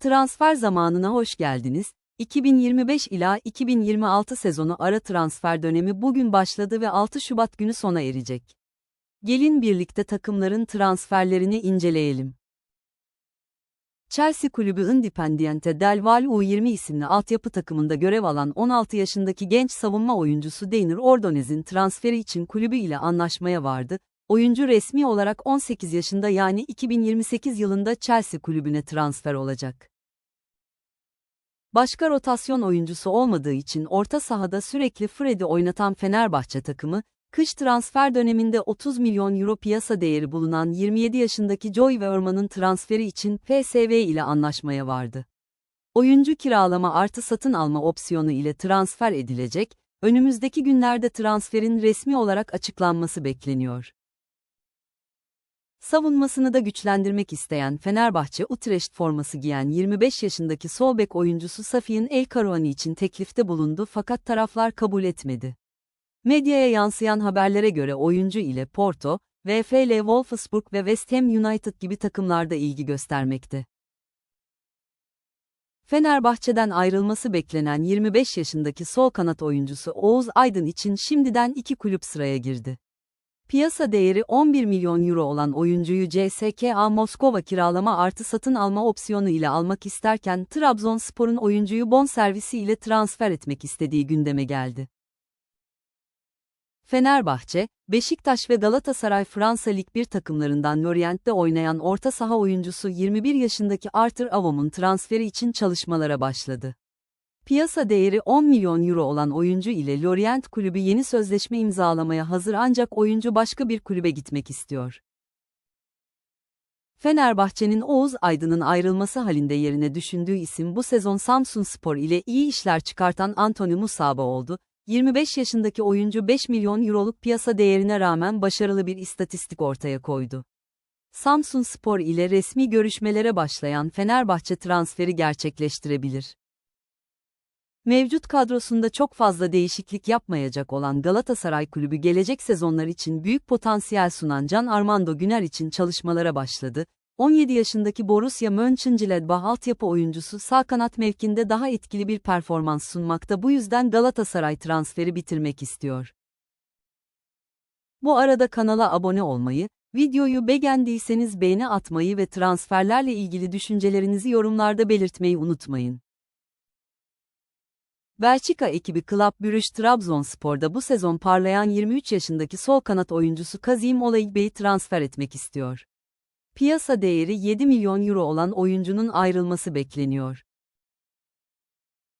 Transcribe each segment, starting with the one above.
Transfer zamanına hoş geldiniz. 2025 ila 2026 sezonu ara transfer dönemi bugün başladı ve 6 Şubat günü sona erecek. Gelin birlikte takımların transferlerini inceleyelim. Chelsea kulübü Independiente del Valle U20 isimli altyapı takımında görev alan 16 yaşındaki genç savunma oyuncusu Deiner Ordonez'in transferi için kulübü ile anlaşmaya vardı. Oyuncu resmi olarak 18 yaşında yani 2028 yılında Chelsea kulübüne transfer olacak. Başka rotasyon oyuncusu olmadığı için orta sahada sürekli Fred'i oynatan Fenerbahçe takımı, kış transfer döneminde 30 milyon euro piyasa değeri bulunan 27 yaşındaki Joy Verman'ın transferi için PSV ile anlaşmaya vardı. Oyuncu kiralama artı satın alma opsiyonu ile transfer edilecek, önümüzdeki günlerde transferin resmi olarak açıklanması bekleniyor. Savunmasını da güçlendirmek isteyen Fenerbahçe Utrecht forması giyen 25 yaşındaki sol bek oyuncusu Safiyin El Karouani için teklifte bulundu fakat taraflar kabul etmedi. Medyaya yansıyan haberlere göre oyuncu ile Porto, VfL Wolfsburg ve West Ham United gibi takımlarda ilgi göstermekte. Fenerbahçe'den ayrılması beklenen 25 yaşındaki sol kanat oyuncusu Oğuz Aydın için şimdiden iki kulüp sıraya girdi. Piyasa değeri 11 milyon euro olan oyuncuyu CSKA Moskova kiralama artı satın alma opsiyonu ile almak isterken Trabzonspor'un oyuncuyu bonservisi ile transfer etmek istediği gündeme geldi. Fenerbahçe, Beşiktaş ve Galatasaray Fransa Lig 1 takımlarından Lorient'te oynayan orta saha oyuncusu 21 yaşındaki Arthur Avom'un transferi için çalışmalara başladı. Piyasa değeri 10 milyon euro olan oyuncu ile Lorient kulübü yeni sözleşme imzalamaya hazır ancak oyuncu başka bir kulübe gitmek istiyor. Fenerbahçe'nin Oğuz Aydın'ın ayrılması halinde yerine düşündüğü isim bu sezon Samsun Spor ile iyi işler çıkartan Antony Musaba oldu. 25 yaşındaki oyuncu 5 milyon euroluk piyasa değerine rağmen başarılı bir istatistik ortaya koydu. Samsun Spor ile resmi görüşmelere başlayan Fenerbahçe transferi gerçekleştirebilir. Mevcut kadrosunda çok fazla değişiklik yapmayacak olan Galatasaray Kulübü gelecek sezonlar için büyük potansiyel sunan Can Armando Güner için çalışmalara başladı. 17 yaşındaki Borussia Mönchengladbach altyapı oyuncusu sağ kanat mevkinde daha etkili bir performans sunmakta bu yüzden Galatasaray transferi bitirmek istiyor. Bu arada kanala abone olmayı, videoyu beğendiyseniz beğeni atmayı ve transferlerle ilgili düşüncelerinizi yorumlarda belirtmeyi unutmayın. Belçika ekibi Club Brugge Trabzonspor'da bu sezon parlayan 23 yaşındaki sol kanat oyuncusu Kazim Olaigbe'yi transfer etmek istiyor. Piyasa değeri 7 milyon euro olan oyuncunun ayrılması bekleniyor.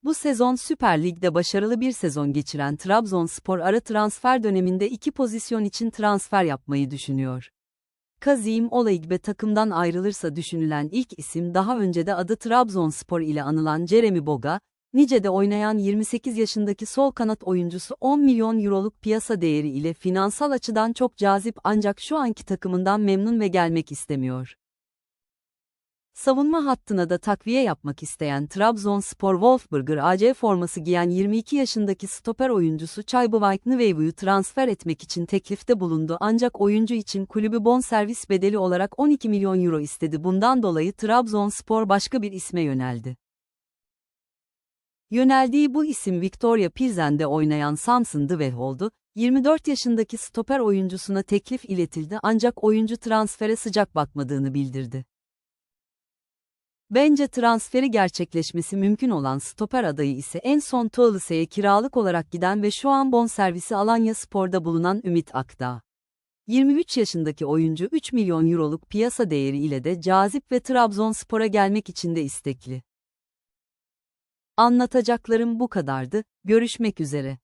Bu sezon Süper Lig'de başarılı bir sezon geçiren Trabzonspor ara transfer döneminde iki pozisyon için transfer yapmayı düşünüyor. Kazim Olaigbe takımdan ayrılırsa düşünülen ilk isim daha önce de adı Trabzonspor ile anılan Jeremy Boga, Nice'de oynayan 28 yaşındaki sol kanat oyuncusu 10 milyon euroluk piyasa değeri ile finansal açıdan çok cazip ancak şu anki takımından memnun ve gelmek istemiyor. Savunma hattına da takviye yapmak isteyen Trabzonspor Wolfsburger AC forması giyen 22 yaşındaki stoper oyuncusu Çaybıvayk Nveyvu'yu transfer etmek için teklifte bulundu ancak oyuncu için kulübü bonservis bedeli olarak 12 milyon euro istedi bundan dolayı Trabzonspor başka bir isme yöneldi. Yöneldiği bu isim Victoria Pilsen'de oynayan Samson Dweh oldu. 24 yaşındaki stoper oyuncusuna teklif iletildi ancak oyuncu transfere sıcak bakmadığını bildirdi. Bence transferi gerçekleşmesi mümkün olan stoper adayı ise en son Toulouse'ye kiralık olarak giden ve şu an bonservisi Alanya Spor'da bulunan Ümit Akdağ. 23 yaşındaki oyuncu 3 milyon euroluk piyasa değeri ile de cazip ve Trabzonspor'a gelmek için de istekli. Anlatacaklarım bu kadardı, görüşmek üzere.